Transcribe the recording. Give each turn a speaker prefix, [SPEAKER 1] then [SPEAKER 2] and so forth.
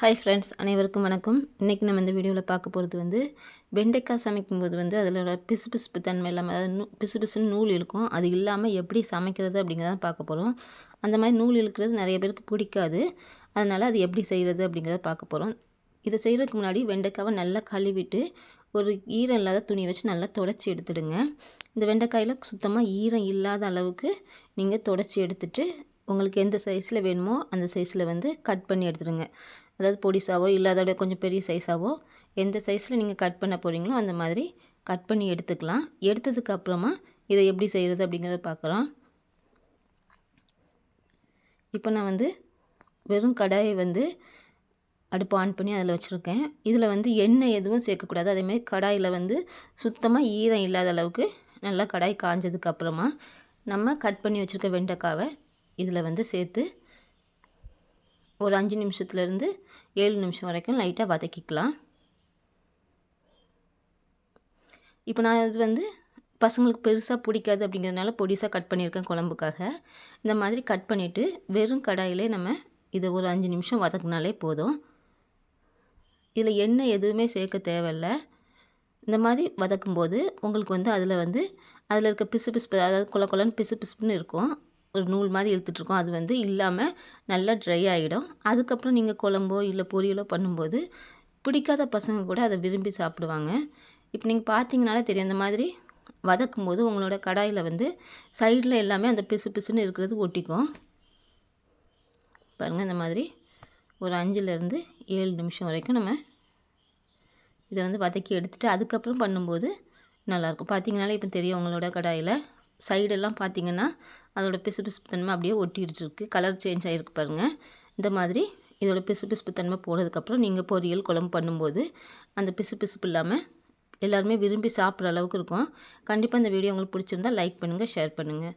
[SPEAKER 1] Hi friends அனைவருக்கும் வணக்கம். இன்றைக்கி நம்ம இந்த வீடியோவில் பார்க்க போகிறது வந்து வெண்டைக்காய் சமைக்கும்போது வந்து அதில் பிசு பிசுப்பு தன்மை இல்லாமல் அதாவது நூ பிசு பிசுன்னு நூல் இழுக்கும். அது இல்லாமல் எப்படி சமைக்கிறது அப்படிங்கிறத பார்க்க போகிறோம் அந்த மாதிரி நூல் இழுக்கிறது நிறைய பேருக்கு பிடிக்காது. அதனால் அது எப்படி செய்கிறது அப்படிங்கிறத பார்க்க போகிறோம் இதை செய்கிறதுக்கு முன்னாடி வெண்டைக்காவை நல்லா கழுவிட்டு ஒரு ஈரம் இல்லாத துணியை வச்சு நல்லா தொடச்சி எடுத்துடுங்க. இந்த வெண்டைக்காயில் சுத்தமாக ஈரம் இல்லாத அளவுக்கு நீங்கள் தொடச்சி எடுத்துகிட்டு உங்களுக்கு எந்த சைஸில் வேணுமோ அந்த சைஸில் வந்து கட் பண்ணி எடுத்துடுங்க. அதாவது பொடிசாவோ இல்லை அதோட கொஞ்சம் பெரிய சைஸாவோ எந்த சைஸில் நீங்கள் கட் பண்ண போகிறீங்களோ அந்த மாதிரி கட் பண்ணி எடுத்துக்கலாம். எடுத்ததுக்கப்புறமா இதை எப்படி செய்கிறது அப்படிங்கிறத பார்க்குறோம் இப்போ நான் வந்து வெறும் கடாயை வந்து அடுப்பு ஆன் பண்ணி அதில் வச்சுருக்கேன். இதில் வந்து எண்ணெய் எதுவும் சேர்க்கக்கூடாது. அதேமாதிரி கடாயில் வந்து சுத்தமாக ஈரம் இல்லாத அளவுக்கு நல்லா கடாய் காஞ்சதுக்கப்புறமா நம்ம கட் பண்ணி வச்சுருக்க வெண்டைக்காவை இதில் வந்து சேர்த்து ஒரு அஞ்சு நிமிஷத்துலேருந்து ஏழு நிமிஷம் வரைக்கும் லைட்டாக வதக்கிக்கலாம். இப்போ நான் இது வந்து பசங்களுக்கு பெருசாக பிடிக்காது அப்படிங்கிறதுனால பொடிசாக கட் பண்ணியிருக்கேன் குழம்புக்காக. இந்த மாதிரி கட் பண்ணிவிட்டு வெறும் கடாயிலே நம்ம இதை ஒரு அஞ்சு நிமிஷம் வதக்குனாலே போதும். இதில் எண்ணெய் எதுவுமே சேர்க்க தேவையில்ல. இந்த மாதிரி வதக்கும்போது உங்களுக்கு வந்து அதில் வந்து அதில் இருக்க பிசு பிசுப்பு அதாவது குல குலன்னு பிசு பிசுப்புன்னு இருக்கும். ஒரு நூல் மாதிரி இழுத்துட்ருக்கோம். அது வந்து இல்லாமல் நல்லா ட்ரை ஆகிடும் அதுக்கப்புறம் நீங்கள் குழம்போ இல்லை பொரியலோ பண்ணும்போது பிடிக்காத பசங்க கூட அதை விரும்பி சாப்பிடுவாங்க. இப்போ நீங்கள் பார்த்தீங்கனாலே தெரியும். அந்த மாதிரி வதக்கும்போது உங்களோட கடாயில் வந்து சைடில் எல்லாமே அந்த பிசு பிசுன்னு இருக்கிறது ஒட்டிக்கும். பாருங்கள் இந்த மாதிரி ஒரு அஞ்சுலேருந்து ஏழு நிமிஷம் வரைக்கும் நம்ம இதை வந்து வதக்கி எடுத்துகிட்டு அதுக்கப்புறம் பண்ணும்போது நல்லாயிருக்கும். பார்த்தீங்கனாலே இப்போ தெரியும் உங்களோட கடாயில். சைடெல்லாம் பார்த்தீங்கன்னா அதோட பிசு பிசுப்பு தன்மை அப்படியே ஒட்டிகிட்டு கலர் சேஞ்ச் ஆகிருக்கு பாருங்கள் இந்த மாதிரி இதோட பிசு பிசுப்பு தன்மை போனதுக்கப்புறம் நீங்கள் பொரியல் குழம்பு பண்ணும்போது அந்த பிசு பிசுப்பு இல்லாமல் எல்லாருமே விரும்பி சாப்பிட்ற அளவுக்கு இருக்கும். கண்டிப்பாக இந்த வீடியோ உங்களுக்கு பிடிச்சிருந்தா லைக் பண்ணுங்கள் ஷேர் பண்ணுங்கள்